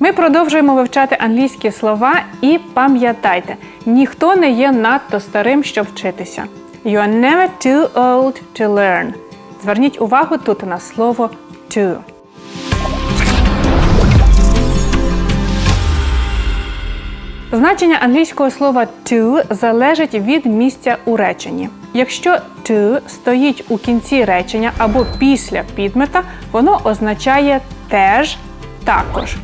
Ми продовжуємо вивчати англійські слова і пам'ятайте, ніхто не є надто старим, щоб вчитися. You are never too old to learn. Зверніть увагу тут на слово to. Значення англійського слова to залежить від місця у реченні. Якщо to стоїть у кінці речення або після підмета, воно означає теж також.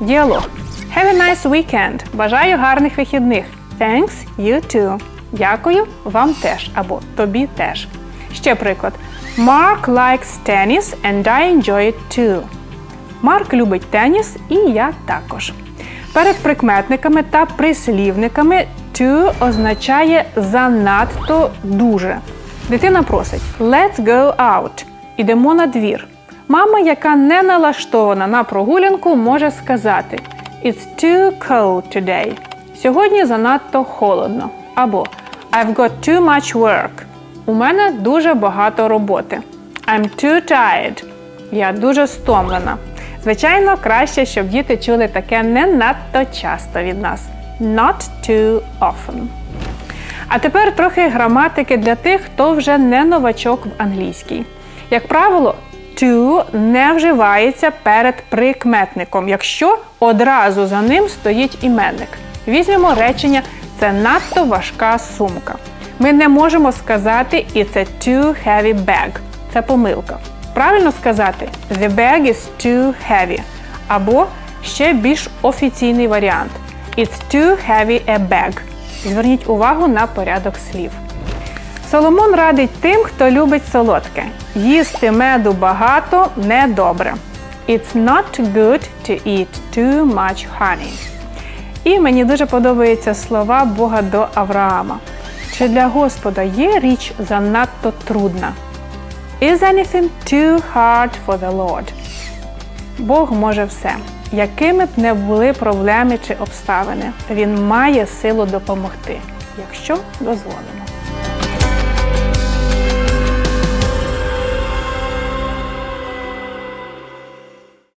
Діалог. Have a nice weekend. Бажаю гарних вихідних. Thanks, you too. Дякую, вам теж або тобі теж. Ще приклад. Mark likes tennis and I enjoy it too. Марк любить теніс, і я також. Перед прикметниками та прислівниками to означає занадто дуже. Дитина просить Let's go out. Ідемо на двір. Мама, яка не налаштована на прогулянку, може сказати It's too cold today. Сьогодні занадто холодно. Або I've got too much work. У мене дуже багато роботи. I'm too tired. Я дуже стомлена. Звичайно, краще, щоб діти чули таке не надто часто від нас. Not too often. А тепер трохи граматики для тих, хто вже не новачок в англійській. Як правило, to не вживається перед прикметником, якщо одразу за ним стоїть іменник. Візьмемо речення це надто важка сумка. Ми не можемо сказати It's a too heavy bag. Це помилка. Правильно сказати The bag is too heavy. Або ще більш офіційний варіант It's too heavy a bag. Зверніть увагу на порядок слів. Соломон радить тим, хто любить солодке. Їсти меду багато недобре. It's not good to eat too much honey. І мені дуже подобаються слова Бога до Авраама. Чи для Господа є річ занадто трудна? Is anything too hard for the Lord? Бог може все. Якими б не були проблеми чи обставини, Він має силу допомогти, якщо дозволимо.